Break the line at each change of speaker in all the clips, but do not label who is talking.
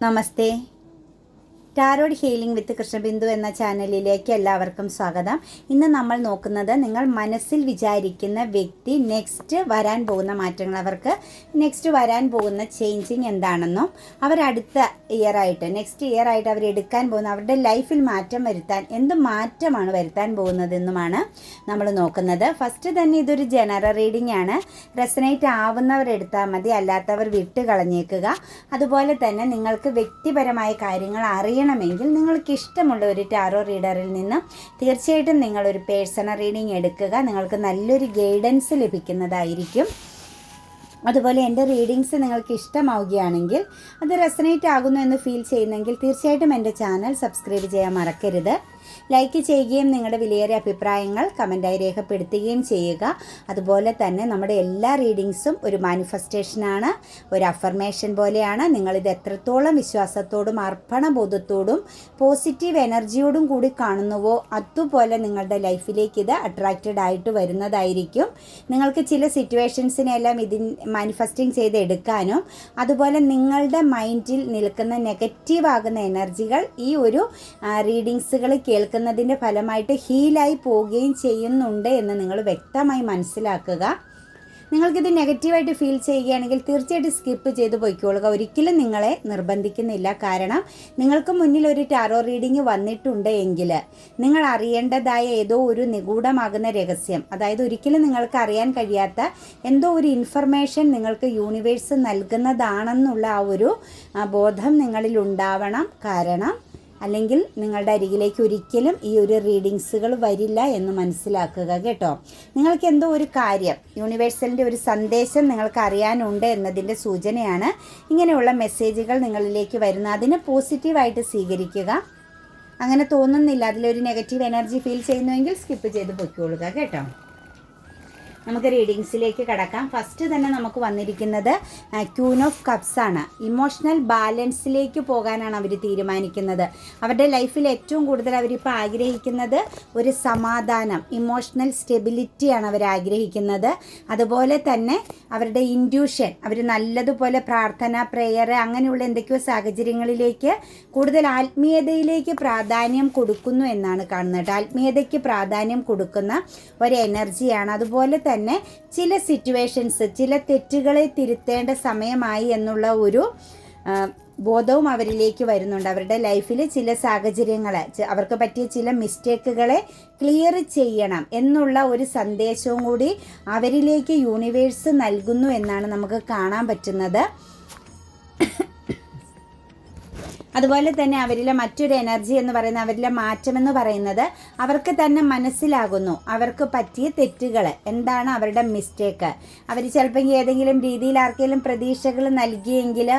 Namastê. Tarot healing വിത്ത് കൃഷ്ണബിന്ദു എന്ന ചാനലിലേക്ക് എല്ലാവർക്കും സ്വാഗതം. ഇന്ന് നമ്മൾ നോക്കുന്നത് നിങ്ങൾ മനസ്സിൽ വിചാരിക്കുന്ന വ്യക്തി നെക്സ്റ്റ് വരാൻ പോകുന്ന മാറ്റങ്ങൾ അവർക്ക്. നെക്സ്റ്റ് വരാൻ പോകുന്ന ചേഞ്ചിങ് എന്താണെന്നും അവർ അടുത്ത ഇയർ ആയിട്ട് നെക്സ്റ്റ് ഇയർ ആയിട്ട് അവർ എടുക്കാൻ പോകുന്ന അവരുടെ ലൈഫിൽ മാറ്റം വരുത്താൻ എന്ത് മാറ്റമാണ് വരുത്താൻ പോകുന്നതെന്നുമാണ് നമ്മൾ നോക്കുന്നത്. ഫസ്റ്റ് തന്നെ ഇതൊരു ജനറൽ റീഡിംഗ് ആണ്. റെസനേറ്റ് ആവുന്നവർ എടുത്താൽ മതി അല്ലാത്തവർ വിട്ട് കളഞ്ഞേക്കുക അതുപോലെ തന്നെ നിങ്ങൾക്ക് വ്യക്തിപരമായ കാര്യങ്ങൾ അറിയണമെങ്കിൽ നിങ്ങൾക്ക് ഇഷ്ടമുള്ള ഒരു ടാറോ റീഡറിൽ നിന്ന് തീർച്ചയായിട്ടും നിങ്ങളൊരു പേഴ്സണൽ റീഡിംഗ് എടുക്കുക. നിങ്ങൾക്ക് നല്ലൊരു ഗൈഡൻസ് ലഭിക്കുന്നതായിരിക്കും. അതുപോലെ എന്റെ റീഡിങ്സ് നിങ്ങൾക്ക് ഇഷ്ടമാവുകയാണെങ്കിൽ അത് റെസനേറ്റ് ആകുന്നു എന്ന് ഫീൽ ചെയ്യുന്നെങ്കിൽ തീർച്ചയായിട്ടും എന്റെ ചാനൽ സബ്സ്ക്രൈബ് ചെയ്യാൻ മറക്കരുത്. ലൈക്ക് ചെയ്യുകയും നിങ്ങളുടെ വിലയേറിയ അഭിപ്രായങ്ങൾ കമന്റായി രേഖപ്പെടുത്തുകയും ചെയ്യുക. അതുപോലെ തന്നെ നമ്മുടെ എല്ലാ റീഡിങ്സും ഒരു മാനിഫെസ്റ്റേഷനാണ് ഒരു അഫർമേഷൻ പോലെയാണ്. നിങ്ങളിത് എത്രത്തോളം വിശ്വാസത്തോടും അർപ്പണബോധത്തോടും പോസിറ്റീവ് എനർജിയോടും കൂടി കാണുന്നുവോ അതുപോലെ നിങ്ങളുടെ ലൈഫിലേക്ക് ഇത് അട്രാക്റ്റഡ് ആയിട്ട് വരുന്നതായിരിക്കും. നിങ്ങൾക്ക് ചില സിറ്റുവേഷൻസിനെല്ലാം ഇതിൻ മാനിഫെസ്റ്റിംഗ് ചെയ്ത് എടുക്കാനും അതുപോലെ നിങ്ങളുടെ മൈൻഡിൽ നിൽക്കുന്ന നെഗറ്റീവ് ആകുന്ന എനർജികൾ ഈ ഒരു റീഡിങ്സുകൾ കേൾക്കുന്നതിന്റെ ഫലമായിട്ട് ഹീലായി പോവുകയും ചെയ്യുന്നുണ്ട് എന്ന് നിങ്ങൾ വ്യക്തമായി മനസ്സിലാക്കുക. നിങ്ങൾക്കിത് നെഗറ്റീവായിട്ട് ഫീൽ ചെയ്യുകയാണെങ്കിൽ തീർച്ചയായിട്ടും സ്കിപ്പ് ചെയ്ത് പോയിക്കോളുക ഒരിക്കലും നിങ്ങളെ നിർബന്ധിക്കുന്നില്ല. കാരണം നിങ്ങൾക്ക് മുന്നിൽ ഒരു ടാറോ റീഡിംഗ് വന്നിട്ടുണ്ട് എങ്കിൽ നിങ്ങൾ അറിയേണ്ടതായ ഏതോ ഒരു നിഗൂഢമാകുന്ന രഹസ്യം അതായത് ഒരിക്കലും നിങ്ങൾക്ക് അറിയാൻ കഴിയാത്ത എന്തോ ഒരു ഇൻഫർമേഷൻ നിങ്ങൾക്ക് യൂണിവേഴ്സ് നൽകുന്നതാണെന്നുള്ള ആ ഒരു ബോധം നിങ്ങളിൽ ഉണ്ടാവണം. കാരണം അല്ലെങ്കിൽ നിങ്ങളുടെ അരികിലേക്ക് ഒരിക്കലും ഈ ഒരു റീഡിങ്സുകൾ വരില്ല എന്ന് മനസ്സിലാക്കുക കേട്ടോ. നിങ്ങൾക്ക് എന്തോ ഒരു കാര്യം യൂണിവേഴ്സലിന്റെ ഒരു സന്ദേശം നിങ്ങൾക്ക് അറിയാനുണ്ട് എന്നതിന്റെ സൂചനയാണ് ഇങ്ങനെയുള്ള മെസ്സേജുകൾ നിങ്ങളിലേക്ക് വരുന്ന അതിനെ പോസിറ്റീവായിട്ട് സ്വീകരിക്കുക. അങ്ങനെ തോന്നുന്നില്ല അതിലൊരു നെഗറ്റീവ് എനർജി ഫീൽ ചെയ്യുന്നുവെങ്കിൽ സ്കിപ്പ് ചെയ്ത് പൊയ്ക്കൊള്ളുക കേട്ടോ. നമുക്ക് റീഡിങ്സിലേക്ക് കടക്കാം. ഫസ്റ്റ് തന്നെ നമുക്ക് വന്നിരിക്കുന്നത് ക്യൂൻ ഓഫ് കപ്സ് ആണ്. ഇമോഷണൽ ബാലൻസിലേക്ക് പോകാനാണ് അവർ തീരുമാനിക്കുന്നത്. അവരുടെ ലൈഫിൽ ഏറ്റവും കൂടുതൽ അവരിപ്പോൾ ആഗ്രഹിക്കുന്നത് ഒരു സമാധാനം ഇമോഷണൽ സ്റ്റെബിലിറ്റിയാണ് അവർ ആഗ്രഹിക്കുന്നത്. അതുപോലെ തന്നെ അവരുടെ ഇൻഡ്യൂഷൻ അവർ നല്ലതുപോലെ പ്രാർത്ഥന പ്രെയർ അങ്ങനെയുള്ള എന്തൊക്കെയോ സാഹചര്യങ്ങളിലേക്ക് കൂടുതൽ ആത്മീയതയിലേക്ക് പ്രാധാന്യം കൊടുക്കുന്നു എന്നാണ് കാണുന്നത്. ആത്മീയതയ്ക്ക് പ്രാധാന്യം കൊടുക്കുന്ന ഒരു എനർജിയാണ് അതുപോലെ തന്നെ ചില സിറ്റുവേഷൻസ് ചില തെറ്റുകളെ തിരുത്തേണ്ട സമയമായി എന്നുള്ള ഒരു ബോധവും അവരിലേക്ക് വരുന്നുണ്ട്. അവരുടെ ലൈഫിൽ ചില സാഹചര്യങ്ങൾ അവർക്ക് പറ്റിയ ചില മിസ്റ്റേക്കുകളെ ക്ലിയർ ചെയ്യണം എന്നുള്ള ഒരു സന്ദേശവും കൂടി അവരിലേക്ക് യൂണിവേഴ്സ് നൽകുന്നു എന്നാണ് നമുക്ക് കാണാൻ പറ്റുന്നത്. അതുപോലെ തന്നെ അവരിലെ മറ്റൊരു എനർജി എന്ന് പറയുന്നത് അവരിലെ മാറ്റം എന്ന് പറയുന്നത് അവർക്ക് തന്നെ മനസ്സിലാകുന്നു. അവർക്ക് പറ്റിയ തെറ്റുകൾ എന്താണ് അവരുടെ മിസ്റ്റേക്ക് അവർ ചിലപ്പോൾ ഏതെങ്കിലും രീതിയിൽ ആർക്കെങ്കിലും പ്രതീക്ഷകൾ നൽകിയെങ്കിൽ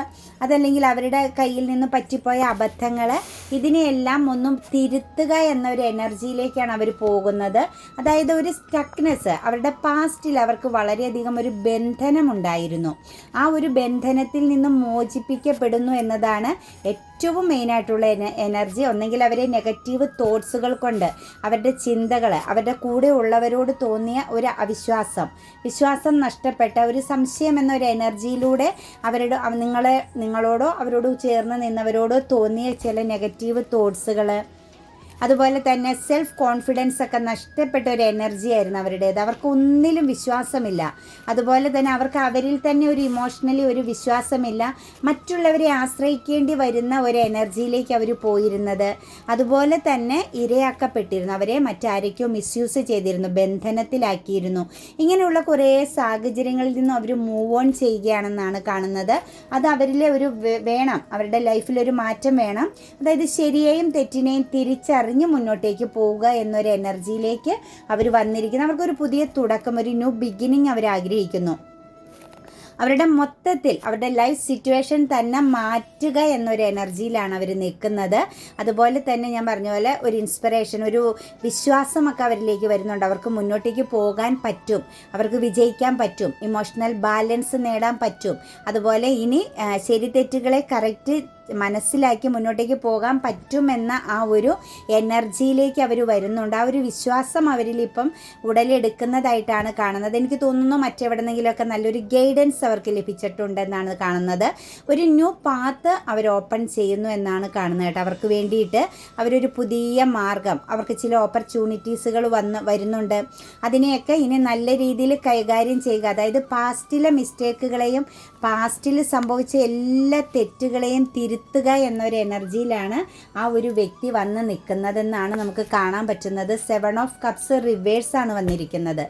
അതല്ലെങ്കിൽ അവരുടെ കയ്യിൽ നിന്ന് പറ്റിപ്പോയ അബദ്ധങ്ങൾ ഇതിനെയെല്ലാം ഒന്നും തിരുത്തുക എന്ന ഒരു എനർജിയിലേക്കാണ് അവർ പോകുന്നത്. അതായത് ഒരു സ്റ്റക്നെസ് അവരുടെ പാസ്റ്റിൽ അവർക്ക് വളരെയധികം ഒരു ബന്ധനമുണ്ടായിരുന്നു. ആ ഒരു ബന്ധനത്തിൽ നിന്നും മോചിപ്പിക്കപ്പെടുന്നു എന്നതാണ് ഏറ്റവും മെയിനായിട്ടുള്ള എനർജി ഒന്നെങ്കിൽ അവരെ നെഗറ്റീവ് തോട്ട്സുകൾ കൊണ്ട് അവരുടെ ചിന്തകൾ അവരുടെ കൂടെ ഉള്ളവരോട് തോന്നിയ ഒരു അവിശ്വാസം. വിശ്വാസം നഷ്ടപ്പെട്ട ഒരു സംശയം എന്നൊരു എനർജിയിലൂടെ അവരുടെ അവ- നിങ്ങളെ നിങ്ങളോടോ അവരോട് ചേർന്ന് നിന്നവരോടോ തോന്നിയ ചില നെഗറ്റീവ് തോട്ട്സുകൾ അതുപോലെ തന്നെ സെൽഫ് കോൺഫിഡൻസ് ഒക്കെ നഷ്ടപ്പെട്ട ഒരു എനർജി ആയിരുന്നു അവരുടേത്. അവർക്ക് ഒന്നിലും വിശ്വാസമില്ല. അതുപോലെ തന്നെ അവർക്ക് അവരിൽ തന്നെ ഒരു ഇമോഷണലി ഒരു വിശ്വാസമില്ല. മറ്റുള്ളവരെ ആശ്രയിക്കേണ്ടി വരുന്ന ഒരു എനർജിയിലേക്ക് അവർ പോയിരുന്നത്. അതുപോലെ തന്നെ ഇരയാക്കപ്പെട്ടിരുന്നു. അവരെ മറ്റാരൊക്കെയോ മിസ്യൂസ് ചെയ്തിരുന്നു. ബന്ധനത്തിലാക്കിയിരുന്നു. ഇങ്ങനെയുള്ള കുറേ സാഹചര്യങ്ങളിൽ നിന്നും അവർ മൂവ് ഓൺ ചെയ്യുകയാണെന്നാണ് കാണുന്നത്. അത് അവരിലെ ഒരു വേണം. അവരുടെ ലൈഫിലൊരു മാറ്റം വേണം. അതായത് ശരിയെയും തെറ്റിനെയും തിരിച്ചറിഞ്ഞ് മുന്നോട്ടേക്ക് പോവുക എന്നൊരു എനർജിയിലേക്ക് അവർ വന്നിരിക്കുന്നു. അവർക്കൊരു പുതിയ തുടക്കം ഒരു ന്യൂ ബിഗിനിങ് അവർ ആഗ്രഹിക്കുന്നു. അവരുടെ മൊത്തത്തിൽ അവരുടെ ലൈഫ് സിറ്റുവേഷൻ തന്നെ മാറ്റുക എന്നൊരു എനർജിയിലാണ് അവർ നിൽക്കുന്നത്. അതുപോലെ തന്നെ ഞാൻ പറഞ്ഞ പോലെ ഒരു ഇൻസ്പിറേഷൻ ഒരു വിശ്വാസമൊക്കെ അവരിലേക്ക് വരുന്നുണ്ട്. അവർക്ക് മുന്നോട്ടേക്ക് പോകാൻ പറ്റും. അവർക്ക് വിജയിക്കാൻ പറ്റും. ഇമോഷണൽ ബാലൻസ് നേടാൻ പറ്റും. അതുപോലെ ഇനി ശരി തെറ്റുകളെ കറക്റ്റ് മനസ്സിലാക്കി മുന്നോട്ടേക്ക് പോകാൻ പറ്റുമെന്ന ആ ഒരു എനർജിയിലേക്ക് അവർ വരുന്നുണ്ട്. ആ ഒരു വിശ്വാസം അവരിൽ ഇപ്പം ഉടലെടുക്കുന്നതായിട്ടാണ് കാണുന്നത്. എനിക്ക് തോന്നുന്നു മറ്റെവിടെന്നെങ്കിലുമൊക്കെ നല്ലൊരു ഗൈഡൻസ് അവർക്ക് ലഭിച്ചിട്ടുണ്ടെന്നാണ് കാണുന്നത്. ഒരു ന്യൂ പാത്ത് അവർ ഓപ്പൺ ചെയ്യുന്നു എന്നാണ് കാണുന്നത് കേട്ടോ. അവർക്ക് വേണ്ടിയിട്ട് അവരൊരു പുതിയ മാർഗം അവർക്ക് ചില ഓപ്പർച്യൂണിറ്റീസുകൾ വന്ന് വരുന്നുണ്ട്. അതിനെയൊക്കെ ഇനി നല്ല രീതിയിൽ കൈകാര്യം ചെയ്യുക അതായത് പാസ്റ്റിലെ മിസ്റ്റേക്കുകളെയും പാസ്റ്റിൽ സംഭവിച്ച എല്ലാ തെറ്റുകളെയും തിരുത്തുക എന്നൊരു എനർജിയിലാണ് ആ ഒരു വ്യക്തി വന്ന് നിൽക്കുന്നതെന്നാണ് നമുക്ക് കാണാൻ പറ്റുന്നത്. സെവൻ ഓഫ് കപ്സ് റിവേഴ്സ് ആണ് വന്നിരിക്കുന്നത്.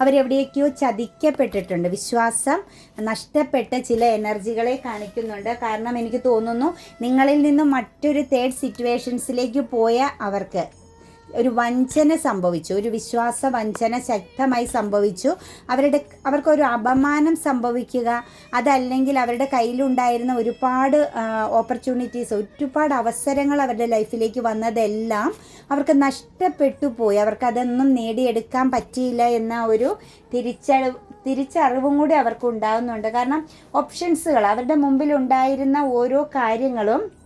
അവരെവിടെയൊക്കെയോ ചതിക്കപ്പെട്ടിട്ടുണ്ട്. വിശ്വാസം നഷ്ടപ്പെട്ട ചില എനർജികളെ കാണിക്കുന്നുണ്ട്. കാരണം എനിക്ക് തോന്നുന്നു നിങ്ങളിൽ നിന്നും മറ്റൊരു തേർഡ് സിറ്റുവേഷൻസിലേക്ക് പോയ അവർക്ക് ഒരു വഞ്ചന സംഭവിച്ചു. ഒരു വിശ്വാസ വഞ്ചന ശക്തമായി സംഭവിച്ചു. അവരുടെ അവർക്കൊരു അപമാനം സംഭവിക്കുക അതല്ലെങ്കിൽ അവരുടെ കയ്യിലുണ്ടായിരുന്ന ഒരുപാട് ഓപ്പർച്യൂണിറ്റീസ് ഒരുപാട് അവസരങ്ങൾ അവരുടെ ലൈഫിലേക്ക് വന്നതെല്ലാം അവർക്ക് നഷ്ടപ്പെട്ടു പോയി. അവർക്കതൊന്നും നേടിയെടുക്കാൻ പറ്റിയില്ല എന്ന ഒരു തിരിച്ചറിവ് തിരിച്ചറിവും കൂടി അവർക്ക് ഉണ്ടാകുന്നുണ്ട് കാരണം ഓപ്ഷൻസുകൾ അവരുടെ മുമ്പിൽ ഉണ്ടായിരുന്ന ഓരോ കാര്യങ്ങളും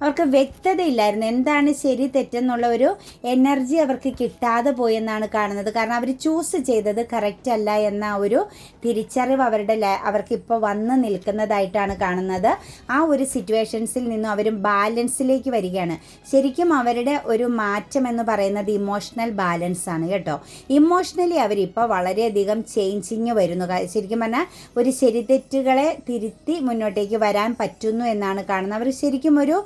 അവർക്ക് വ്യക്തതയില്ലായിരുന്നു. എന്താണ് ശരി തെറ്റെന്നുള്ള ഒരു എനർജി അവർക്ക് കിട്ടാതെ പോയെന്നാണ് കാണുന്നത്. കാരണം അവർ ചൂസ് ചെയ്തത് കറക്റ്റ് അല്ല എന്ന ഒരു തിരിച്ചറിവ് അവരുടെ അവർക്ക് ഇപ്പോൾ വന്ന് നിൽക്കുന്നതായിട്ടാണ് കാണുന്നത്. ആ ഒരു സിറ്റുവേഷൻസിൽ നിന്നും അവർ ബാലൻസിലേക്ക് വരികയാണ്. ശരിക്കും അവരുടെ ഒരു മാറ്റം എന്ന് പറയുന്നത് ഇമോഷണൽ ബാലൻസ് ആണ് കേട്ടോ. ഇമോഷണലി അവരിപ്പോൾ വളരെയധികം ചേഞ്ചിങ് വരുന്നു. ശരിക്കും പറഞ്ഞാൽ ഒരു ശരി തെറ്റുകളെ തിരുത്തി മുന്നോട്ടേക്ക് വരാൻ പറ്റുന്നു എന്നാണ് കാണുന്നത്. അവർ ശരിക്കും ഒരു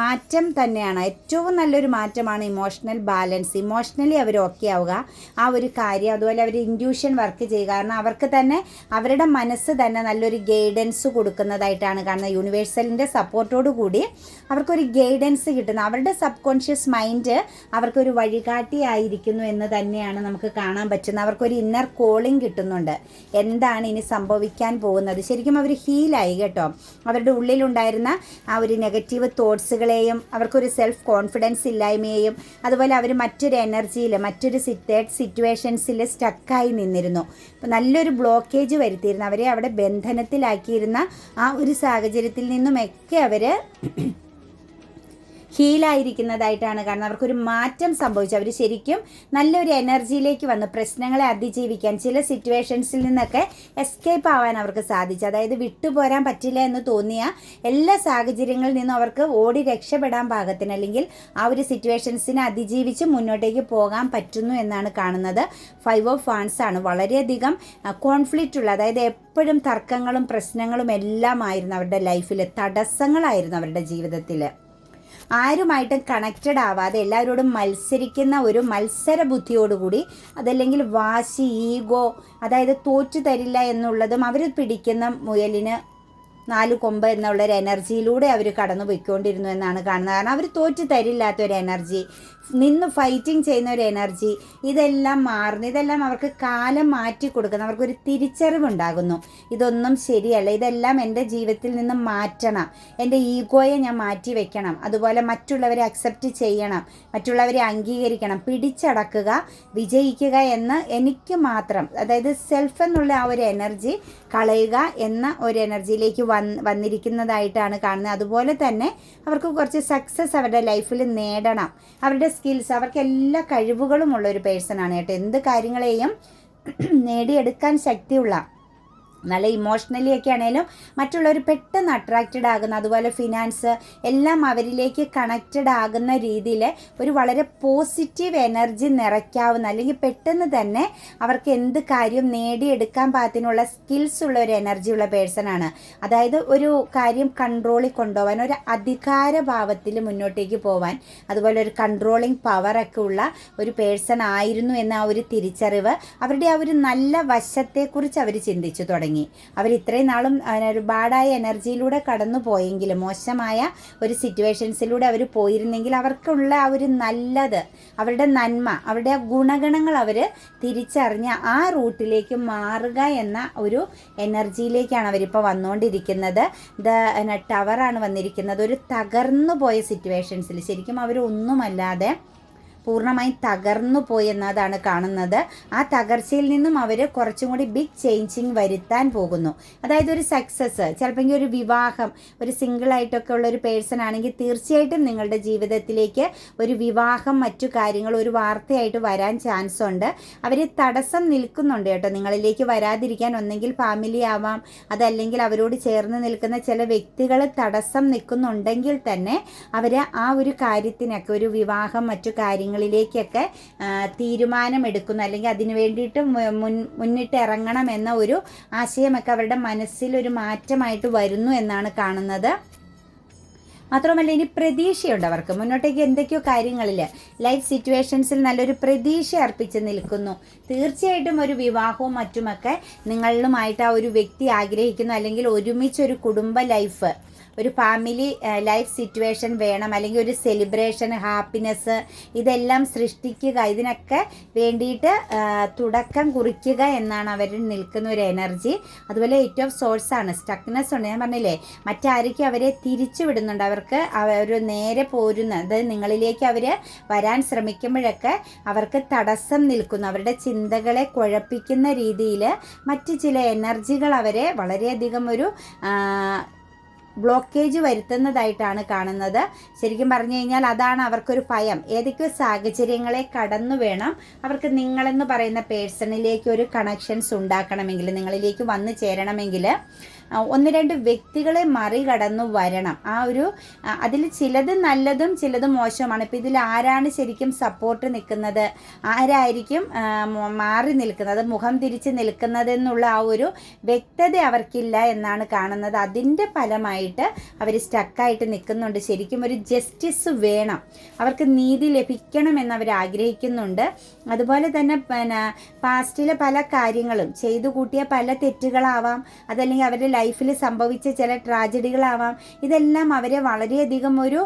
മാറ്റം തന്നെയാണ്. ഏറ്റവും നല്ലൊരു മാറ്റമാണ് ഇമോഷണൽ ബാലൻസ് ഇമോഷണലി അവർ ഓക്കെ ആവുക. ആ ഒരു കാര്യം. അതുപോലെ അവർ ഇൻഡ്യൂഷൻ വർക്ക് ചെയ്യുക. കാരണം അവർക്ക് തന്നെ അവരുടെ മനസ്സ് തന്നെ നല്ലൊരു ഗൈഡൻസ് കൊടുക്കുന്നതായിട്ടാണ് കാരണം യൂണിവേഴ്സലിന്റെ സപ്പോർട്ടോടു കൂടി അവർക്കൊരു ഗൈഡൻസ് കിട്ടുന്നു അവരുടെ സബ് കോൺഷ്യസ് മൈൻഡ് അവർക്കൊരു വഴികാട്ടി ആയിരിക്കുന്നു എന്ന് തന്നെയാണ് നമുക്ക് കാണാൻ പറ്റുന്നത്. അവർക്കൊരു ഇന്നർ കോളിംഗ് കിട്ടുന്നുണ്ട്. എന്താണ് ഇനി സംഭവിക്കാൻ പോകുന്നത്? ശരിക്കും അവർ ഹീലായി കേട്ടോ. അവരുടെ ഉള്ളിലുണ്ടായിരുന്ന ആ ഒരു നെഗറ്റീവ് തോട്ട്സുകളെയും അവർക്കൊരു സെൽഫ് കോൺഫിഡൻസ് ഇല്ലായ്മയെയും അതുപോലെ അവർ മറ്റൊരു എനർജിയിൽ മറ്റൊരു സിറ്റേഡ് സിറ്റുവേഷൻസിൽ സ്റ്റക്കായി നിന്നിരുന്നു. അപ്പോൾ നല്ലൊരു ബ്ലോക്കേജ് വരുത്തിയിരുന്നു. അവരെ അവിടെ ബന്ധനത്തിലാക്കിയിരുന്ന ആ ഒരു സാഹചര്യത്തിൽ നിന്നുമൊക്കെ അവർ ഹീലായിരിക്കുന്നതായിട്ടാണ് കാണുന്നത്. അവർക്കൊരു മാറ്റം സംഭവിച്ചു. അവർ ശരിക്കും നല്ലൊരു എനർജിയിലേക്ക് വന്ന് പ്രശ്നങ്ങളെ അതിജീവിക്കാൻ ചില സിറ്റുവേഷൻസിൽ നിന്നൊക്കെ എസ്കേപ്പ് ആവാൻ അവർക്ക് സാധിച്ചു. അതായത് വിട്ടുപോരാൻ പറ്റില്ല എന്ന് തോന്നിയ എല്ലാ സാഹചര്യങ്ങളിൽ നിന്നും അവർക്ക് ഓടി രക്ഷപ്പെടാൻ പാകത്തിന് അല്ലെങ്കിൽ ആ ഒരു സിറ്റുവേഷൻസിനെ അതിജീവിച്ച് മുന്നോട്ടേക്ക് പോകാൻ പറ്റുന്നു എന്നാണ് കാണുന്നത്. ഫൈവ് ഓഫ് ഫാൻസ് ആണ്. വളരെയധികം കോൺഫ്ലിക്റ്റ് ഉള്ള അതായത് എപ്പോഴും തർക്കങ്ങളും പ്രശ്നങ്ങളും എല്ലാം ആയിരുന്നു അവരുടെ ലൈഫിൽ തടസ്സങ്ങളായിരുന്നു അവരുടെ ജീവിതത്തിൽ ആരുമായിട്ടും കണക്റ്റഡ് ആവാതെ എല്ലാവരോടും മത്സരിക്കുന്ന ഒരു മത്സര ബുദ്ധിയോടുകൂടി അതല്ലെങ്കിൽ വാശി ഈഗോ അതായത് തോറ്റു തരില്ല എന്നുള്ളതും അവർ പിടിക്കുന്ന മുയലിന് നാല് കൊമ്പ് എന്നുള്ള ഒരു എനർജിയിലൂടെ അവർ കടന്നു പോയിക്കൊണ്ടിരുന്നു എന്നാണ് കാണുന്നത്. കാരണം അവർ തോറ്റു തരില്ലാത്തൊരു എനർജി നിന്ന് ഫൈറ്റിംഗ് ചെയ്യുന്ന ഒരു എനർജി ഇതെല്ലാം മാറുന്നു. ഇതെല്ലാം അവർക്ക് കാലം മാറ്റി കൊടുക്കുന്നു. അവർക്കൊരു തിരിച്ചറിവുണ്ടാകുന്നു. ഇതൊന്നും ശരിയല്ല. ഇതെല്ലാം എന്റെ ജീവിതത്തിൽ നിന്ന് മാറ്റണം. എന്റെ ഈഗോയെ ഞാൻ മാറ്റി വെക്കണം. അതുപോലെ മറ്റുള്ളവരെ അക്സെപ്റ്റ് ചെയ്യണം. മറ്റുള്ളവരെ അംഗീകരിക്കണം. പിടിച്ചടക്കുക വിജയിക്കുക എന്ന് എനിക്ക് മാത്രം അതായത് സെൽഫ് എന്നുള്ള ആ ഒരു എനർജി കളയുക എന്ന ഒരു എനർജിയിലേക്ക് വന്ന് വന്നിരിക്കുന്നതായിട്ടാണ് കാണുന്നത്. അതുപോലെ തന്നെ അവർക്ക് കുറച്ച് സക്സസ് അവരുടെ ലൈഫിൽ നേടണം. അവരുടെ സ്കിൽസ് അവർക്ക് എല്ലാ കഴിവുകളും ഉള്ള ഒരു പേഴ്സണാണ് കേട്ടോ. എന്ത് കാര്യങ്ങളെയും നേടിയെടുക്കാൻ ശക്തിയുള്ള നല്ല ഇമോഷണലി ഒക്കെ ആണെങ്കിലും മറ്റുള്ളവർ പെട്ടെന്ന് അട്രാക്റ്റഡ് ആകുന്ന അതുപോലെ ഫിനാൻസ് എല്ലാം അവരിലേക്ക് കണക്റ്റഡ് ആകുന്ന രീതിയിൽ ഒരു വളരെ പോസിറ്റീവ് എനർജി നിറയ്ക്കാവുന്ന അല്ലെങ്കിൽ പെട്ടെന്ന് തന്നെ അവർക്ക് എന്ത് കാര്യം നേടിയെടുക്കാൻ പാകത്തിനുള്ള സ്കിൽസ് ഉള്ള ഒരു എനർജി ഉള്ള പേഴ്സൺ ആണ്. അതായത് ഒരു കാര്യം കൺട്രോളിൽ കൊണ്ടുപോകാൻ ഒരു അധികാര ഭാവത്തിൽ മുന്നോട്ടേക്ക് പോവാൻ അതുപോലെ ഒരു കൺട്രോളിങ് പവറൊക്കെ ഉള്ള ഒരു പേഴ്സൺ ആയിരുന്നു എന്ന ആ ഒരു തിരിച്ചറിവ് അവരുടെ ആ ഒരു നല്ല വശത്തെക്കുറിച്ച് അവർ ചിന്തിച്ചു തുടങ്ങി. തുടങ്ങി. അവർ ഇത്രയും നാളും ഒരു ബാഡായ എനർജിയിലൂടെ കടന്നു പോയെങ്കിലും മോശമായ ഒരു സിറ്റുവേഷൻസിലൂടെ അവർ പോയിരുന്നെങ്കിൽ അവർക്കുള്ള ആ ഒരു നല്ലത് അവരുടെ നന്മ അവരുടെ ഗുണഗണങ്ങൾ അവർ തിരിച്ചറിഞ്ഞ ആ റൂട്ടിലേക്ക് മാറുക എന്ന ഒരു എനർജിയിലേക്കാണ് അവരിപ്പോൾ വന്നുകൊണ്ടിരിക്കുന്നത്. ദ ടവറാണ് വന്നിരിക്കുന്നത്. ഒരു തകർന്നു പോയ സിറ്റുവേഷൻസിൽ ശരിക്കും അവരൊന്നുമല്ലാതെ പൂർണമായും തകർന്നു പോയി എന്നതാണ് കാണുന്നത്. ആ തകർച്ചയിൽ നിന്നും അവർ കുറച്ചും കൂടി ബിഗ് ചേഞ്ചിങ് വരുത്താൻ പോകുന്നു. അതായത് ഒരു സക്സസ് ചിലപ്പോൾ ഒരു വിവാഹം ഒരു സിംഗിൾ ആയിട്ടൊക്കെ ഉള്ള ഒരു പേഴ്സൺ ആണെങ്കിൽ തീർച്ചയായിട്ടും നിങ്ങളുടെ ജീവിതത്തിലേക്ക് ഒരു വിവാഹം മറ്റു കാര്യങ്ങൾ ഒരു വാർത്തയായിട്ട് വരാൻ ചാൻസ് ഉണ്ട്. അവർ തടസ്സം നിൽക്കുന്നുണ്ട് കേട്ടോ. നിങ്ങളിലേക്ക് വരാതിരിക്കാൻ ഒന്നെങ്കിൽ ഫാമിലി ആവാം അതല്ലെങ്കിൽ അവരോട് ചേർന്ന് നിൽക്കുന്ന ചില വ്യക്തികൾ തടസ്സം നിൽക്കുന്നുണ്ടെങ്കിൽ തന്നെ അവർ ആ ഒരു കാര്യത്തിനൊക്കെ ഒരു വിവാഹം മറ്റു കാര്യങ്ങളിലേക്കൊക്കെ തീരുമാനമെടുക്കുന്നു. അല്ലെങ്കിൽ അതിന് വേണ്ടിയിട്ട് മുൻ മുന്നിട്ട് ഇറങ്ങണം എന്ന ഒരു ആശയമൊക്കെ അവരുടെ മനസ്സിൽ ഒരു മാറ്റമായിട്ട് വരുന്നു എന്നാണ് കാണുന്നത്. മാത്രമല്ല ഇനി പ്രതീക്ഷയുണ്ട് അവർക്ക്. മുന്നോട്ടേക്ക് എന്തൊക്കെയോ കാര്യങ്ങളിൽ ലൈഫ് സിറ്റുവേഷൻസിൽ നല്ലൊരു പ്രതീക്ഷ അർപ്പിച്ച് നിൽക്കുന്നു. തീർച്ചയായിട്ടും ഒരു വിവാഹവും മറ്റുമൊക്കെ നിങ്ങളിലുമായിട്ട് ആ ഒരു വ്യക്തി ആഗ്രഹിക്കുന്നു. അല്ലെങ്കിൽ ഒരുമിച്ചൊരു കുടുംബ ലൈഫ് ഒരു ഫാമിലി ലൈഫ് സിറ്റുവേഷൻ വേണം. അല്ലെങ്കിൽ ഒരു സെലിബ്രേഷൻ ഹാപ്പിനെസ് ഇതെല്ലാം സൃഷ്ടിക്കുക ഇതിനൊക്കെ വേണ്ടിയിട്ട് തുടക്കം കുറിക്കുക എന്നാണ് അവർ നിൽക്കുന്ന ഒരു എനർജി അതുപോലെ ഏറ്റവും ആണ്. സ്റ്റക്നെസ് ഉണ്ട്. ഞാൻ പറഞ്ഞില്ലേ മറ്റായിരിക്കും അവരെ തിരിച്ചു വിടുന്നുണ്ട്. അവർക്ക് ഒരു നേരെ പോരുന്ന അതായത് നിങ്ങളിലേക്ക് അവർ വരാൻ ശ്രമിക്കുമ്പോഴൊക്കെ അവർക്ക് തടസ്സം നിൽക്കുന്നു. അവരുടെ ചിന്തകളെ കുഴപ്പിക്കുന്ന രീതിയിൽ മറ്റ് ചില എനർജികൾ അവരെ വളരെയധികം ഒരു ബ്ലോക്കേജ് വരുത്തുന്നതായിട്ടാണ് കാണുന്നത്. ശരിക്കും പറഞ്ഞു കഴിഞ്ഞാൽ അതാണ് അവർക്കൊരു ഭയം. ഏതൊക്കെ സാഹചര്യങ്ങളെ കടന്നു വേണം അവർക്ക് നിങ്ങളെന്ന് പറയുന്ന പേഴ്സണിലേക്ക് ഒരു കണക്ഷൻസ് ഉണ്ടാക്കണമെങ്കിൽ നിങ്ങളിലേക്ക് വന്നു ചേരണമെങ്കിൽ ഒന്ന് രണ്ട് വ്യക്തികളെ മറികടന്നു വരണം. ആ ഒരു അതിൽ ചിലത് നല്ലതും ചിലത് മോശമാണ് ഇപ്പം ഇതിൽ ആരാണ് ശരിക്കും സപ്പോർട്ട് നിൽക്കുന്നത്? ആരായിരിക്കും മാറി നിൽക്കുന്നത്? മുഖം തിരിച്ച് നിൽക്കുന്നത് എന്നുള്ള ആ ഒരു വ്യക്തത അവർക്കില്ല എന്നാണ് കാണുന്നത്. അതിന്റെ ഫലമായിട്ട് അവർ സ്റ്റക്കായിട്ട് നിൽക്കുന്നുണ്ട്. ശരിക്കും ഒരു ജസ്റ്റിസ് വേണം. അവർക്ക് നീതി ലഭിക്കണം എന്ന് അവർ ആഗ്രഹിക്കുന്നുണ്ട്. അതുപോലെ തന്നെ പിന്നെ പാസ്റ്റിലെ പല കാര്യങ്ങളും ചെയ്തു കൂട്ടിയ പല തെറ്റുകളാവാം. അതല്ലെങ്കിൽ അവരുടെ ലൈഫിൽ സംഭവിച്ച ചില ട്രാജഡികളാവാം. ഇതെല്ലാം അവരെ വളരെയധികം ഒരു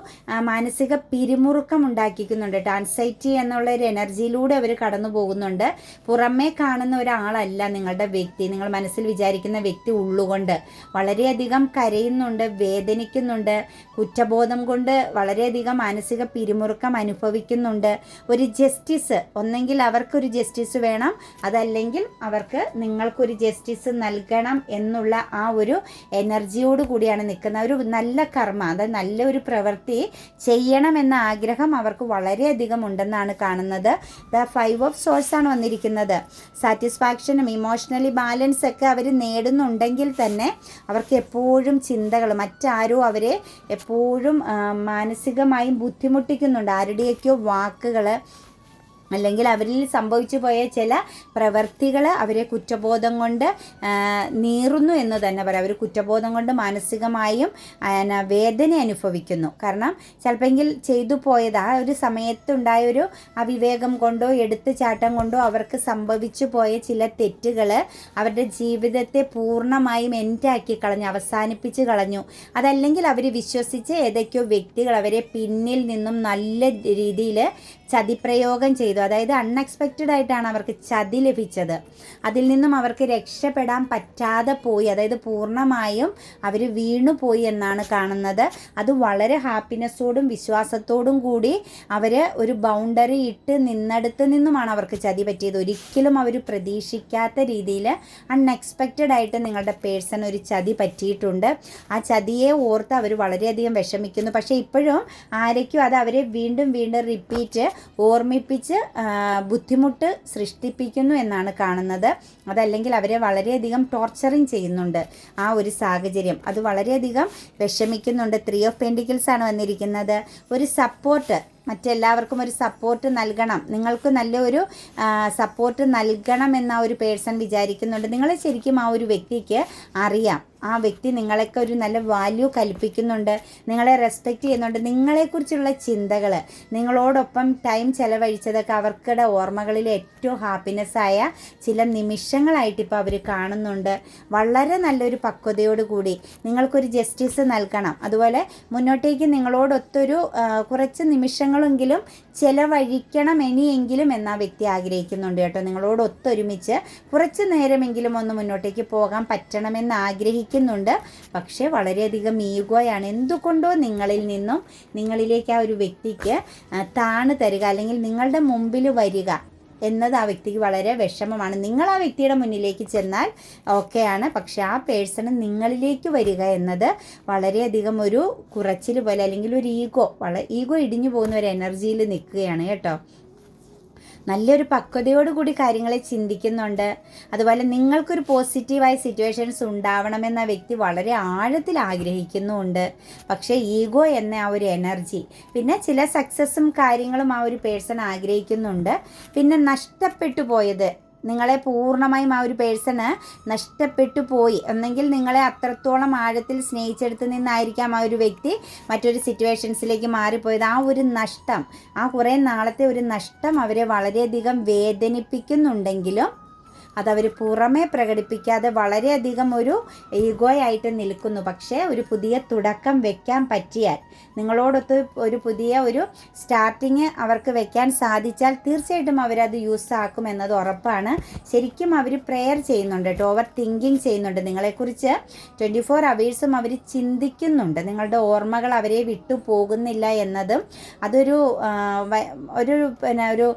മാനസിക പിരിമുറുക്കം ഉണ്ടാക്കിക്കുന്നുണ്ട് ആൻസൈറ്റി എന്നുള്ള ഒരു എനർജിയിലൂടെ അവർ കടന്നു പോകുന്നുണ്ട്. പുറമേ കാണുന്ന ഒരാളല്ല നിങ്ങളുടെ വ്യക്തി. നിങ്ങൾ മനസ്സിൽ വിചാരിക്കുന്ന വ്യക്തി ഉള്ളുകൊണ്ട് വളരെയധികം കരയുന്നുണ്ട് വേദനിക്കുന്നുണ്ട് കുറ്റബോധം കൊണ്ട് വളരെയധികം മാനസിക പിരിമുറുക്കം അനുഭവിക്കുന്നുണ്ട്. ഒരു ജസ്റ്റിസ് ഒന്നെങ്കിൽ അവർക്കൊരു ജസ്റ്റിസ് വേണം അതല്ലെങ്കിൽ അവർക്ക് നിങ്ങൾക്കൊരു ജസ്റ്റിസ് നൽകണം എന്നുള്ള ആ ഒരു എനർജിയോട് കൂടിയാണ് നിൽക്കുന്നത് ഒരു നല്ല കർമ്മ അതായത് നല്ലൊരു പ്രവൃത്തി ചെയ്യണമെന്ന ആഗ്രഹം അവർക്ക് വളരെയധികം ഉണ്ടെന്നാണ് കാണുന്നത്. ദ ഫൈവ് ഓഫ് സോഴ്സ് ആണ് വന്നിരിക്കുന്നത്. സാറ്റിസ്ഫാക്ഷനും ഇമോഷണലി ബാലൻസ് ഒക്കെ അവർ നേടുന്നുണ്ടെങ്കിൽ തന്നെ അവർക്ക് എപ്പോഴും ചിന്തകൾ മറ്റാരോ അവരെ എപ്പോഴും മാനസികമായും ബുദ്ധിമുട്ടിക്കുന്നുണ്ട്. ആരുടെയൊക്കെയോ വാക്കുകൾ അല്ലെങ്കിൽ അവരിൽ സംഭവിച്ചു പോയ ചില പ്രവർത്തികൾ അവരെ കുറ്റബോധം കൊണ്ട് നീറുന്നു എന്ന് തന്നെ പറയാം. അവർ കുറ്റബോധം കൊണ്ട് മാനസികമായും വേദന അനുഭവിക്കുന്നു. കാരണം ചിലപ്പോൾ ചെയ്തു പോയത് ആ ഒരു സമയത്തുണ്ടായ ഒരു അവിവേകം കൊണ്ടോ എടുത്തു ചാട്ടം കൊണ്ടോ അവർക്ക് സംഭവിച്ചു പോയ ചില തെറ്റുകൾ അവരുടെ ജീവിതത്തെ പൂർണമായും എന്റാക്കി കളഞ്ഞു അവസാനിപ്പിച്ച് കളഞ്ഞു. അതല്ലെങ്കിൽ അവർ വിശ്വസിച്ച് ഏതൊക്കെയോ വ്യക്തികൾ അവരെ പിന്നിൽ നിന്നും നല്ല രീതിയിൽ ചതിപ്രയോഗം ചെയ്തു. അതായത് അൺഎക്സ്പെക്റ്റഡ് ആയിട്ടാണ് അവർക്ക് ചതി ലഭിച്ചത്. അതിൽ നിന്നും അവർക്ക് രക്ഷപ്പെടാൻ പറ്റാതെ പോയി. അതായത് പൂർണമായും അവർ വീണു പോയി എന്നാണ് കാണുന്നത്. അത് വളരെ ഹാപ്പിനെസ്സോടും വിശ്വാസത്തോടും കൂടി അവർ ഒരു ബൗണ്ടറി ഇട്ട് നിന്നടുത്ത് നിന്നുമാണ് അവർക്ക് ചതി പറ്റിയത്. ഒരിക്കലും അവർ പ്രതീക്ഷിക്കാത്ത രീതിയിൽ അൺഎക്സ്പെക്റ്റഡ് ആയിട്ട് നിങ്ങളുടെ പേഴ്സൺ ഒരു ചതി പറ്റിയിട്ടുണ്ട്. ആ ചതിയെ ഓർത്ത് അവർ വളരെയധികം വിഷമിക്കുന്നു. പക്ഷേ ഇപ്പോഴും ആരൊക്കെയും അത് അവരെ വീണ്ടും വീണ്ടും റിപ്പീറ്റ് ഓർമ്മിപ്പിച്ച് ബുദ്ധിമുട്ട് സൃഷ്ടിപ്പിക്കുന്നു എന്നാണ് കാണുന്നത്. അതല്ലെങ്കിൽ അവരെ വളരെയധികം ടോർച്ചറിങ് ചെയ്യുന്നുണ്ട് ആ ഒരു സാഹചര്യം. അത് വളരെയധികം വിഷമിക്കുന്നുണ്ട്. ത്രീ ഓഫ് പെൻഡിക്കിൾസ് ആണ് വന്നിരിക്കുന്നത്. ഒരു സപ്പോർട്ട് മറ്റെല്ലാവർക്കും ഒരു സപ്പോർട്ട് നൽകണം. നിങ്ങൾക്ക് നല്ലൊരു സപ്പോർട്ട് നൽകണം എന്ന ഒരു പേഴ്സൺ വിചാരിക്കുന്നുണ്ട്. നിങ്ങളെ ശരിക്കും ആ ഒരു വ്യക്തിക്ക് അറിയാം. ആ വ്യക്തി നിങ്ങളൊക്കെ ഒരു നല്ല വാല്യൂ കൽപ്പിക്കുന്നുണ്ട്. നിങ്ങളെ റെസ്പെക്റ്റ് ചെയ്യുന്നുണ്ട്. നിങ്ങളെക്കുറിച്ചുള്ള ചിന്തകൾ നിങ്ങളോടൊപ്പം ടൈം ചിലവഴിച്ചതൊക്കെ അവർക്കുടെ ഓർമ്മകളിൽ ഏറ്റവും ഹാപ്പിനെസ്സായ ചില നിമിഷങ്ങളായിട്ട് ഇപ്പോൾ അവർ കാണുന്നുണ്ട്. വളരെ നല്ലൊരു പക്വതയോടുകൂടി നിങ്ങൾക്കൊരു ജസ്റ്റിസ് നൽകണം. അതുപോലെ മുന്നോട്ടേക്ക് നിങ്ങളോടൊത്തൊരു കുറച്ച് നിമിഷങ്ങൾ നിമിഷങ്ങളെങ്കിലും ചെലവഴിക്കണം ഇനിയെങ്കിലും എന്ന വ്യക്തി ആഗ്രഹിക്കുന്നുണ്ട് കേട്ടോ. നിങ്ങളോട് ഒത്തൊരുമിച്ച് കുറച്ച് നേരമെങ്കിലും ഒന്ന് മുന്നോട്ടേക്ക് പോകാൻ പറ്റണമെന്ന് ആഗ്രഹിക്കുന്നുണ്ട്. പക്ഷേ വളരെയധികം ഈഗോയാണ്. എന്തുകൊണ്ടോ നിങ്ങളിൽ നിന്നും നിങ്ങളിലേക്ക് ആ ഒരു വ്യക്തിക്ക് താണ് തരിക അല്ലെങ്കിൽ നിങ്ങളുടെ മുമ്പിൽ വരിക എന്നത് ആ വ്യക്തിക്ക് വളരെ വിഷമമാണ്. നിങ്ങൾ ആ വ്യക്തിയുടെ മുന്നിലേക്ക് ചെന്നാൽ ഓക്കെയാണ്. പക്ഷെ ആ പേഴ്സൺ നിങ്ങളിലേക്ക് വരിക എന്നത് വളരെയധികം ഒരു കുറച്ചിൽ പോലെ അല്ലെങ്കിൽ ഒരു ഈഗോ വള ഈഗോ ഇടിഞ്ഞു പോകുന്ന ഒരു എനർജിയിൽ നിൽക്കുകയാണ് കേട്ടോ. നല്ലൊരു പക്വതയോടുകൂടി കാര്യങ്ങളെ ചിന്തിക്കുന്നുണ്ട്. അതുപോലെ നിങ്ങൾക്കൊരു പോസിറ്റീവായ സിറ്റുവേഷൻസ് ഉണ്ടാവണമെന്ന വ്യക്തി വളരെ ആഴത്തിൽ ആഗ്രഹിക്കുന്നുമുണ്ട് പക്ഷേ ഈഗോ എന്ന ആ ഒരു എനർജി പിന്നെ ചില സക്സസ്സും കാര്യങ്ങളും ആ ഒരു പേഴ്സൺ ആഗ്രഹിക്കുന്നുണ്ട്. പിന്നെ നഷ്ടപ്പെട്ടു പോയത് നിങ്ങളെ പൂർണമായും ആ ഒരു പേഴ്സണ് നഷ്ടപ്പെട്ടു പോയി. ഒന്നെങ്കിൽ നിങ്ങളെ അത്രത്തോളം ആഴത്തിൽ സ്നേഹിച്ചെടുത്ത് നിന്നായിരിക്കാം ആ ഒരു വ്യക്തി മറ്റൊരു സിറ്റുവേഷൻസിലേക്ക് മാറിപ്പോയത്. ആ ഒരു നഷ്ടം ആ കുറേ നാളത്തെ ഒരു നഷ്ടം അവരെ വളരെയധികം വേദനിപ്പിക്കുന്നുണ്ടെങ്കിലും അതവർ പുറമേ പ്രകടിപ്പിക്കാതെ വളരെയധികം ഒരു ഈഗോയായിട്ട് നിൽക്കുന്നു. പക്ഷേ ഒരു പുതിയ തുടക്കം വെക്കാൻ പറ്റിയാൽ നിങ്ങളോടൊത്ത് ഒരു പുതിയ ഒരു സ്റ്റാർട്ടിങ് അവർക്ക് വെക്കാൻ സാധിച്ചാൽ തീർച്ചയായിട്ടും അവരത് യൂസ് ആക്കും എന്നത് ഉറപ്പാണ്. ശരിക്കും അവർ പ്രെയർ ചെയ്യുന്നുണ്ട് കേട്ടോ ഓവർ തിങ്കിങ് ചെയ്യുന്നുണ്ട്. നിങ്ങളെക്കുറിച്ച് ട്വന്റി ഫോർ അവേഴ്സും അവർ ചിന്തിക്കുന്നുണ്ട്. നിങ്ങളുടെ ഓർമ്മകൾ അവരെ വിട്ടു പോകുന്നില്ല എന്നതും അതൊരു ഒരു പിന്നെ ഒരു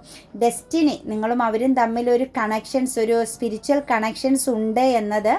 ഡെസ്റ്റിനി നിങ്ങളും അവരും തമ്മിൽ ഒരു കണക്ഷൻസ് ഒരു സ്പിരിച്വൽ കണക്ഷൻസ് ഉണ്ട് എന്നത്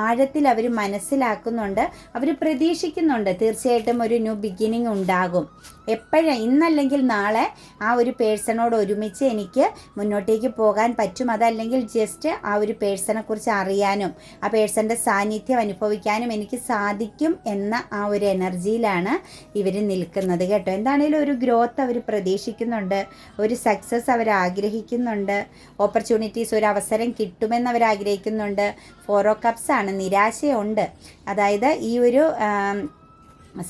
ആഴത്തിൽ അവർ മനസ്സിലാക്കുന്നുണ്ട്. അവർ പ്രതീക്ഷിക്കുന്നുണ്ട്. തീർച്ചയായിട്ടും ഒരു ന്യൂ ബിഗിനിങ് ഉണ്ടാകും. എപ്പോഴും ഇന്നല്ലെങ്കിൽ നാളെ ആ ഒരു പേഴ്സണോട് ഒരുമിച്ച് എനിക്ക് മുന്നോട്ടേക്ക് പോകാൻ പറ്റും. അതല്ലെങ്കിൽ ജസ്റ്റ് ആ ഒരു പേഴ്സണെ കുറിച്ച് അറിയാനും ആ പേഴ്സന്റെ സാന്നിധ്യം അനുഭവിക്കാനും എനിക്ക് സാധിക്കും എന്ന ആ ഒരു എനർജിയിലാണ് ഇവർ നിൽക്കുന്നത് കേട്ടോ. എന്താണേലും ഒരു ഗ്രോത്ത് അവർ പ്രതീക്ഷിക്കുന്നുണ്ട് ഒരു സക്സസ് അവർ ആഗ്രഹിക്കുന്നുണ്ട് ഓപ്പർച്യൂണിറ്റീസ് ഒരു അവസരം കിട്ടുമെന്ന് അവർ ആഗ്രഹിക്കുന്നുണ്ട്. ഫോറോ കപ്സ് ആണ് നിരാശയുണ്ട്. അതായത് ഈ ഒരു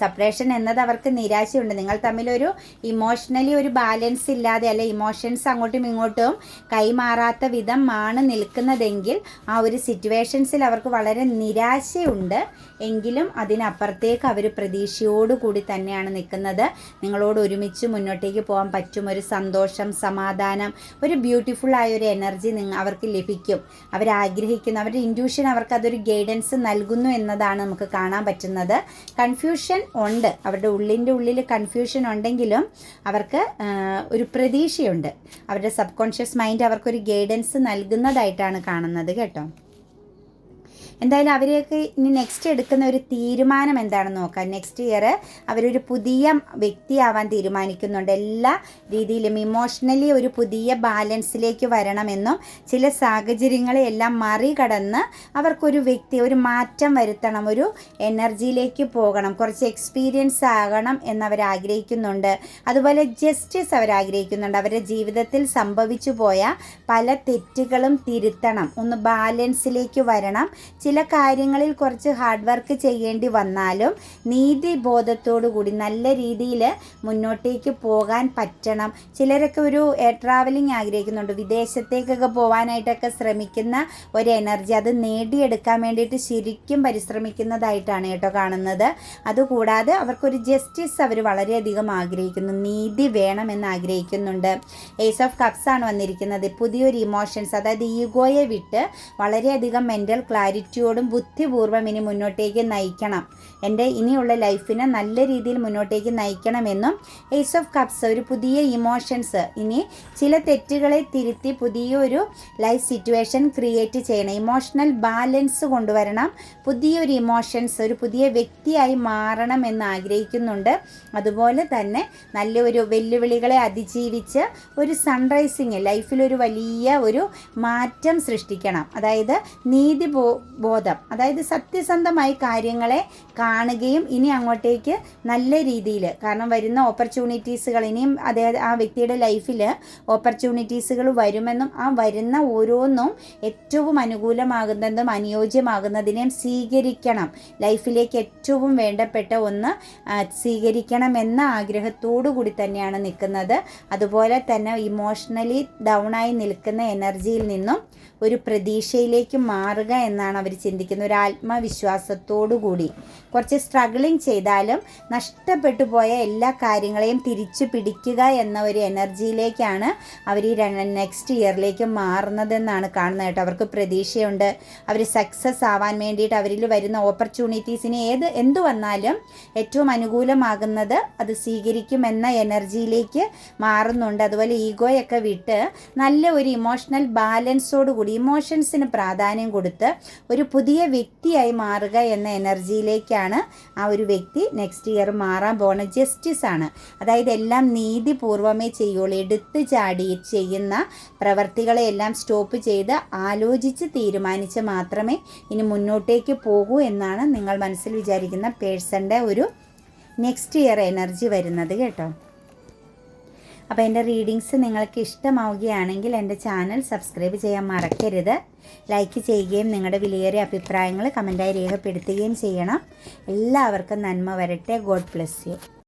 സെപ്പറേഷൻ എന്നത് അവർക്ക് നിരാശയുണ്ട്. നിങ്ങൾ തമ്മിലൊരു ഇമോഷണലി ഒരു ബാലൻസ് ഇല്ലാതെ അല്ലെ ഇമോഷൻസ് അങ്ങോട്ടും ഇങ്ങോട്ടും കൈമാറാത്ത വിധം ആണ് നിൽക്കുന്നതെങ്കിൽ ആ ഒരു സിറ്റുവേഷൻസിൽ അവർക്ക് വളരെ നിരാശയുണ്ട്. എങ്കിലും അതിനപ്പുറത്തേക്ക് അവർ പ്രതീക്ഷയോടുകൂടി തന്നെയാണ് നിൽക്കുന്നത്. നിങ്ങളോട് ഒരുമിച്ച് മുന്നോട്ടേക്ക് പോകാൻ പറ്റും. ഒരു സന്തോഷം സമാധാനം ഒരു ബ്യൂട്ടിഫുൾ ആയ ഒരു എനർജി നിങ്ങൾ അവർക്ക് ലഭിക്കും. അവരാഗ്രഹിക്കുന്നു അവരുടെ ഇന്റ്യൂഷൻ അവർക്ക് അതൊരു ഗൈഡൻസ് നൽകുന്നു എന്നതാണ് നമുക്ക് കാണാൻ പറ്റുന്നത്. കൺഫ്യൂഷൻ ഉണ്ട്. അവരുടെ ഉള്ളിന്റെ ഉള്ളിൽ കൺഫ്യൂഷൻ ഉണ്ടെങ്കിലും അവർക്ക് ഒരു പ്രതീക്ഷയുണ്ട്. അവരുടെ സബ് കോൺഷ്യസ് മൈൻഡ് അവർക്കൊരു ഗൈഡൻസ് നൽകുന്നതായിട്ടാണ് കാണുന്നത് കേട്ടോ. എന്തായാലും അവരെയൊക്കെ ഇനി നെക്സ്റ്റ് എടുക്കുന്ന ഒരു തീരുമാനം എന്താണെന്ന് നോക്കാം. നെക്സ്റ്റ് ഇയർ അവരൊരു പുതിയ വ്യക്തിയാവാൻ തീരുമാനിക്കുന്നുണ്ട്. എല്ലാ രീതിയിലും ഇമോഷണലി ഒരു പുതിയ ബാലൻസിലേക്ക് വരണമെന്നും ചില സാഹചര്യങ്ങളെ എല്ലാം മറികടന്ന് അവർക്കൊരു വ്യക്തി ഒരു മാറ്റം വരുത്തണം ഒരു എനർജിയിലേക്ക് പോകണം കുറച്ച് എക്സ്പീരിയൻസ് ആകണം എന്നവർ ആഗ്രഹിക്കുന്നുണ്ട്. അതുപോലെ ജസ്റ്റിസ് അവർ ആഗ്രഹിക്കുന്നുണ്ട്. അവരുടെ ജീവിതത്തിൽ സംഭവിച്ചു പോയ പല തെറ്റുകളും തിരുത്തണം. ഒന്ന് ബാലൻസിലേക്ക് വരണം. ചില കാര്യങ്ങളിൽ കുറച്ച് ഹാർഡ് വർക്ക് ചെയ്യേണ്ടി വന്നാലും നീതിബോധത്തോടു കൂടി നല്ല രീതിയിൽ മുന്നോട്ടേക്ക് പോകാൻ പറ്റണം. ചിലരൊക്കെ ഒരു ട്രാവലിംഗ് ആഗ്രഹിക്കുന്നുണ്ട്. വിദേശത്തേക്കൊക്കെ പോകാനായിട്ടൊക്കെ ശ്രമിക്കുന്ന ഒരു എനർജി അത് നേടിയെടുക്കാൻ വേണ്ടിയിട്ട് ശരിക്കും പരിശ്രമിക്കുന്നതായിട്ടാണ് കേട്ടോ കാണുന്നത്. അതുകൂടാതെ അവർക്കൊരു ജസ്റ്റിസ് അവർ വളരെയധികം ആഗ്രഹിക്കുന്നു. നീതി വേണമെന്ന് ആഗ്രഹിക്കുന്നുണ്ട്. ഏസ് ഓഫ് കപ്സ് ആണ് വന്നിരിക്കുന്നത്. പുതിയൊരു ഇമോഷൻസ് അതായത് ഈഗോയെ വിട്ട് വളരെയധികം മെന്റൽ ക്ലാരിറ്റിയോടും ബുദ്ധിപൂർവം ഇനി മുന്നോട്ടേക്ക് നയിക്കണം. എന്റെ ഇനിയുള്ള ലൈഫിനെ നല്ല രീതിയിൽ മുന്നോട്ടേക്ക് നയിക്കണമെന്നും ഏസ് ഓഫ് കപ്സ് ഒരു പുതിയ ഇമോഷൻസ് ഇനി ചില തെറ്റുകളെ തിരുത്തി പുതിയൊരു ലൈഫ് സിറ്റുവേഷൻ ക്രിയേറ്റ് ചെയ്യണം. ഇമോഷണൽ ബാലൻസ് കൊണ്ടുവരണം. പുതിയൊരു ഇമോഷൻസ് ഒരു പുതിയ വ്യക്തിയായി മാറണം എന്ന് ആഗ്രഹിക്കുന്നുണ്ട്. അതുപോലെ തന്നെ നല്ലൊരു വെല്ലുവിളികളെ അതിജീവിച്ച് ഒരു സൺറൈസിങ് ലൈഫിലൊരു വലിയ ഒരു മാറ്റം സൃഷ്ടിക്കണം. അതായത് നീതി ബോ ബോധം. അതായത് സത്യസന്ധമായി കാര്യങ്ങളെ കാണുകയും ഇനി അങ്ങോട്ടേക്ക് നല്ല രീതിയിൽ കാരണം വരുന്ന ഓപ്പർച്യൂണിറ്റീസുകൾ ഇനിയും അതായത് ആ വ്യക്തിയുടെ ലൈഫിൽ ഓപ്പർച്യൂണിറ്റീസുകൾ വരുമെന്നും ആ വരുന്ന ഓരോന്നും ഏറ്റവും അനുകൂലമാകുന്നതും അനുയോജ്യമാകുന്നതിനെയും സ്വീകരിക്കണം. ലൈഫിലേക്ക് ഏറ്റവും വേണ്ടപ്പെട്ട ഒന്ന് സ്വീകരിക്കണം എന്ന ആഗ്രഹത്തോടു കൂടി തന്നെയാണ് നിൽക്കുന്നത്. അതുപോലെ തന്നെ ഇമോഷണലി ഡൗണായി നിൽക്കുന്ന എനർജിയിൽ നിന്നും ഒരു പ്രതീക്ഷയിലേക്ക് മാറുക എന്നാണ് അവർ ചിന്തിക്കുന്ന ഒരു ആത്മവിശ്വാസത്തോടുകൂടി. കുറച്ച് സ്ട്രഗിളിങ് ചെയ്താലും നഷ്ടപ്പെട്ടു പോയ എല്ലാ കാര്യങ്ങളെയും തിരിച്ചു പിടിക്കുക എന്ന ഒരു എനർജിയിലേക്കാണ് അവർ ഈ നെക്സ്റ്റ് ഇയറിലേക്ക് മാറുന്നതെന്നാണ് കാണുന്നത് കേട്ടോ. അവർക്ക് പ്രതീക്ഷയുണ്ട്. അവർ സക്സസ് ആവാൻ വേണ്ടിയിട്ട് അവരിൽ വരുന്ന ഓപ്പർച്യൂണിറ്റീസിന് ഏത് എന്തു വന്നാലും ഏറ്റവും അനുകൂലമാകുന്നത് അത് സ്വീകരിക്കുമെന്ന എനർജിയിലേക്ക് മാറുന്നുണ്ട്. അതുപോലെ ഈഗോയൊക്കെ വിട്ട് നല്ല ഒരു ഇമോഷണൽ ബാലൻസോടുകൂടി ഇമോഷൻസിന് പ്രാധാന്യം കൊടുത്ത് ഒരു പുതിയ വ്യക്തിയായി മാറുക എന്ന എനർജിയിലേക്കാണ് ആ ഒരു വ്യക്തി നെക്സ്റ്റ് ഇയർ മാറാൻ പോകുന്നത് ജസ്റ്റിസ് ആണ്. അതായത് എല്ലാം നീതിപൂർവമേ ചെയ്യുള്ളൂ. എടുത്തു ചാടി ചെയ്യുന്ന പ്രവർത്തികളെ എല്ലാം സ്റ്റോപ്പ് ചെയ്ത് ആലോചിച്ച് തീരുമാനിച്ച് മാത്രമേ ഇനി മുന്നോട്ടേക്ക് പോകൂ എന്നാണ് നിങ്ങൾ മനസ്സിൽ വിചാരിക്കുന്ന പേഴ്സന്റെ ഒരു നെക്സ്റ്റ് ഇയർ എനർജി വരുന്നത് കേട്ടോ. അപ്പോൾ എന്റെ റീഡിങ്സ് നിങ്ങൾക്ക് ഇഷ്ടമാവുകയാണെങ്കിൽ എന്റെ ചാനൽ സബ്സ്ക്രൈബ് ചെയ്യാൻ മറക്കരുത്. ലൈക്ക് ചെയ്യുകയും നിങ്ങളുടെ വിലയേറിയ അഭിപ്രായങ്ങൾ കമന്റായി രേഖപ്പെടുത്തുകയും ചെയ്യണം. എല്ലാവർക്കും നന്മ വരട്ടെ. God bless you.